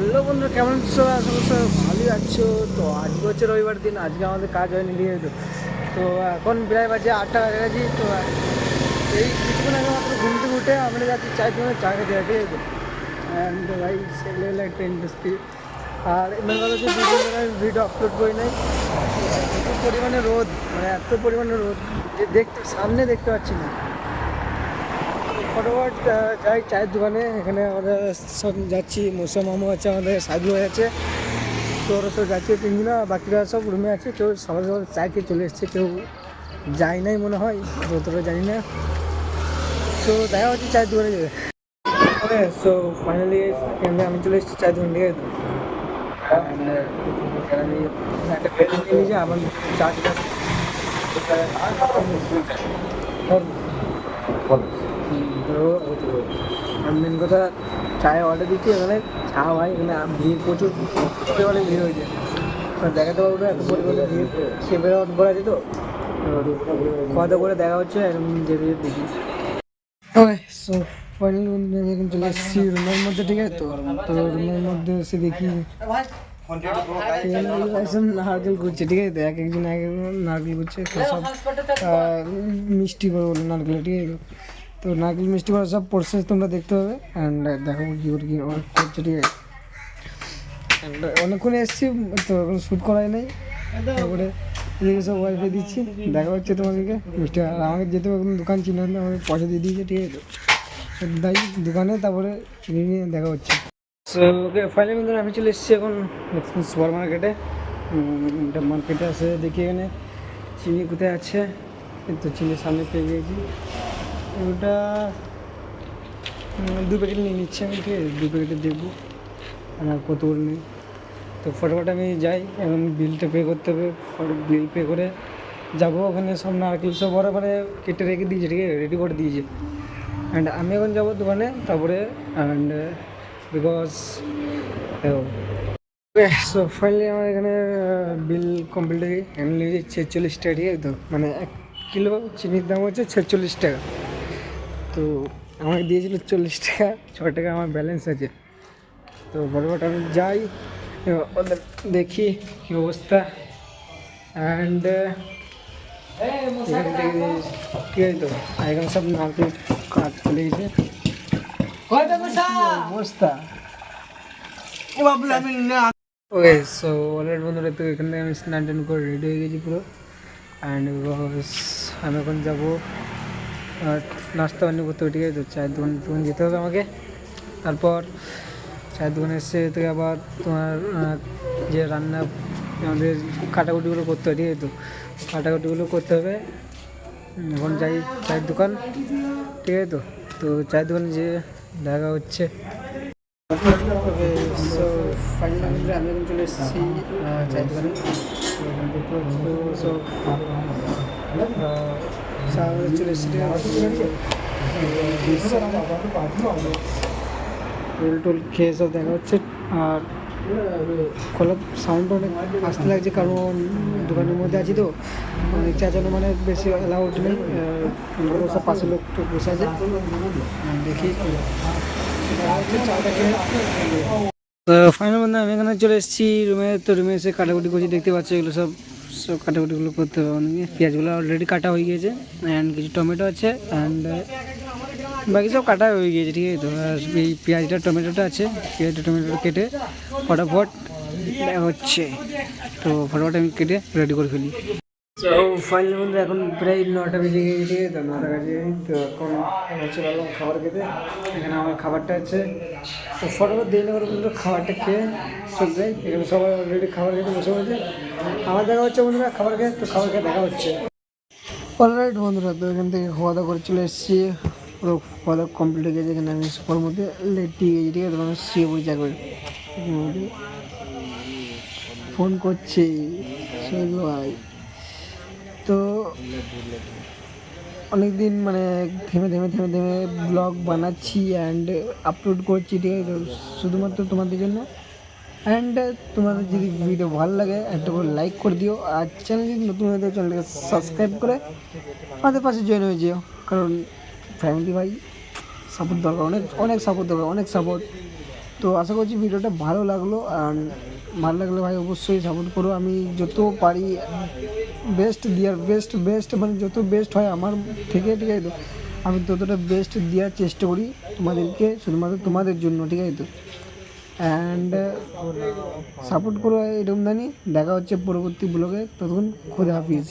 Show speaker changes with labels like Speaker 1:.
Speaker 1: Hello বন্ধুরা কেমন আছো? আশা করছি ভালোই আছো। তো আজকে হচ্ছে রবিবার দিন আজকে আমাদের কাজ হয়নি দিয়ে তো তো এখন প্রায় বাজে আটটা কাছাকাছি তো এই কিছুক্ষণ আগে মাত্র ঘুম থেকে উঠে আমরা যাচ্ছি চায়ের দোকানে চা খেতে যাই, ঠিক আছে অ্যান্ড ভাই সেগুলো হলো একটা ইন্ডাস্ট্রি আর এমন কথা হচ্ছে ধরে আমি ভিডিও আপলোড করি নাই। এত পরিমাণে রোদ মানে এত পরিমাণে রোদ যে দেখতে সামনে দেখতে পাচ্ছি না। ফটোফট যাই চায়ের দোকানে। এখানে আমরা সব যাচ্ছি। মৌসুম মামু আছে আমাদের সাইদু হয়ে আছে। তো ওরা সব যাচ্ছে তিনজনা বাকিরা সব রুমে আছে। কেউ সকাল সকাল চা খেয়ে চলে এসছে কেউ যায় নাই মনে হয়। যতটা জানি না। তো দেখা হচ্ছে চায়ের দোকানে যাবে ওকে সো ফাইনালি আমি চলে এসেছি চায়ের দোকান থেকে। আমি একটা বেড নিয়ে নিয়েছি আমার চা খেতে তো মেন কথা চায়ে অর্ডার দিচ্ছি, এখানে চা ভাই এখানে ভিড় প্রচুর পরিমাণে ভিড় হয়েছে। আর দেখাতে পারব না, এত পরিমাণে ভিড়। সেভেন অন করা আছে তো? খাওয়া করে দেখা হচ্ছে এরকম যে ভিড় দেখি। সো চলে রুমের মধ্যে, ঠিক আছে তো? তো রুমের মধ্যে এসে দেখি নারকেল ঠিক আছে এক একজন এক এক নারকেল করছে সব মিষ্টি করে নারকেল, ঠিক আছে তো? নারকেল, মিষ্টি করা সব প্রসেস তোমরা দেখতে হবে অ্যান্ড দেখো কী করে কী করছে, ঠিক আছে? অনেকক্ষণ এসেছি, তো এখন শ্যুট করাই নাই। তারপরে এদিকে সব ওয়াইফাই দিচ্ছি। দেখা হচ্ছে তোমাদেরকে। মিষ্টি আর আমাকে যেতে হবে, কোনো দোকান চিনে আনতে আমাকে পয়সা দিয়ে দিয়েছে, ঠিক আছে? তাই দোকানে তারপরে চিনি নিয়ে দেখা হচ্ছে। সো ওকে ফাইনালি বন্ধুরা, আমি চলে এসেছি এখন সুপার মার্কেটে এটা মার্কেটে আসে দেখি এখানে চিনি কোথায় আছে। তো চিনি সামনে পেয়ে গিয়েছি ওটা দু প্যাকেট নিয়ে নিচ্ছি আমি, ঠিক আছে? দু প্যাকেটে দেখব। আমার কত নেই। তো ফটোফট আমি যাই, এখন বিলটা পে করতে হবে। ফটো বিল পে করে যাব ওখানে সব নারকেল সব ওরা মানে কেটে রেখে দিয়েছে, ঠিক আছে? রেডি করে দিয়েছে। অ্যান্ড আমি এখন যাব দোকানে, তারপরে অ্যান্ড বিকজ সো ফাইনালি আমার এখানে বিল কমপ্লিট হয়ে এখানে লেগেছে ছেচল্লিশ টাকা, ঠিক তো মানে এক কিলো চিনির দাম হচ্ছে ছেচল্লিশ টাকা। তো আমাকে দিয়েছিল চল্লিশ টাকা ছ টাকা আমার ব্যালেন্স আছে। তো বড় আমি যাই এবার ওদের দেখি কী অবস্থা। অ্যান্ড এখান থেকে ঠিক আছে তো আর এখানে সব নারকেল কাজ চলে গেছে। অবস্থা? ওকে সো অলরেডি বন্ধুরা তো এখানে আমি স্নান টান করে রেডি হয়ে গেছি পুরো। অ্যান্ড আমি এখন যাব আহ, নাস্তা পানি করতে হবে, ঠিক আছে? তো চায়ের দোকান টোকান যেতে হবে আমাকে। তারপর চায়ের দোকানে এসে থেকে আবার তোমার যে রান্না, আমাদের কাটাকুটিগুলো করতে হবে, ঠিক আছে তো? কাটাকুটিগুলো করতে হবে। এখন যাই চায়ের দোকান, ঠিক আছে তো? তো চায়ের দোকানে যে দেখা হচ্ছে। আমি এখন চলে এসেছি চায়ের দোকানে। টোল খেয়ে সব দেখা হচ্ছে। আর খোলা সাউন্ড অনেক আসতে লাগছে, কারণ দোকানের মধ্যে আছি তো। অনেক চেঁচানো মানে বেশি অ্যালাউড নেই। সব পাশে লোক তো বসে আছে। দেখি ফাইনাল বন্ধু আমি এখানে চলে এসেছি। রুমে, তো রুমে এসে কাটাকুটি করছি, দেখতে পাচ্ছি এগুলো সব। সব কাটাকুটিগুলো করতে হবে অনেক পেঁয়াজগুলো অলরেডি কাটা হয়ে গিয়েছে অ্যান্ড কিছু টমেটো আছে অ্যান্ড বাকি সব কাটা হয়ে গিয়েছে, ঠিক আছে তো? আর এই পেঁয়াজটা, টমেটোটা আছে, পেঁয়াজটা, টমেটোটা কেটে ফটাফট হচ্ছে। তো ফটাফট আমি কেটে রেডি করে ফেলি। তো ফাইনাল বন্ধু, এখন প্রায় নটা বেজে ঠিক আছে? তো নটা বেজে তো এখন হচ্ছে ভালো খাবার খেতে। এখানে আমার খাবারটা আছে। তো ফটোফট দিয়ে নেবার বন্ধু, খাবারটা খেয়ে চলে যাই। এখানে সবাই অলরেডি খাবার খেতে বসে পড়েছে। আমার দেখা হচ্ছে বন্ধুরা, খাবার খেয়ে, তো খাবার খেয়ে দেখা হচ্ছে। অলরাইট বন্ধুরা, তো এখান থেকে খাওয়া দাওয়া করে চলে এসেছি। পুরো খাওয়া দাওয়া কমপ্লিট হয়ে গেছে এখানে আমি সুপার মধ্যে লেটি গেছি ঠিক আছে? তখন শুয়ে পড়ি চাকরি ফোন করছি। ভাই অনেক দিন মানে থেমে থেমে থেমে থেমে ব্লগ বানাচ্ছি অ্যান্ড আপলোড করছি, ঠিক আছে? শুধুমাত্র তোমাদের জন্য। অ্যান্ড তোমাদের যদি ভিডিও ভালো লাগে, একটা করে লাইক করে দিও। আর চ্যানেল যদি নতুন হয়ে থাকে চ্যানেলকে সাবস্ক্রাইব করে আমাদের পাশে জয়েন হয়ে যেও। কারণ ফ্যামিলি ভাই সাপোর্ট দরকার, অনেক অনেক সাপোর্ট দরকার, অনেক সাপোর্ট তো আশা করছি ভিডিওটা ভালো লাগল আর ভালো লাগলে ভাই অবশ্যই সাপোর্ট করো। আমি যত পারি বেস্ট দেওয়ার বেস্ট বেস্ট মানে যত বেস্ট হয় আমার থেকে, ঠিক আছে তো? আমি ততটা বেস্ট দেওয়ার চেষ্টা করি তোমাদেরকে, শুধুমাত্র তোমাদের জন্য, ঠিক আছে তো? অ্যান্ড সাপোর্ট করো, এরকম জানি দেখা হচ্ছে পরবর্তী ব্লগে ততক্ষণ খোদা হাফিজ।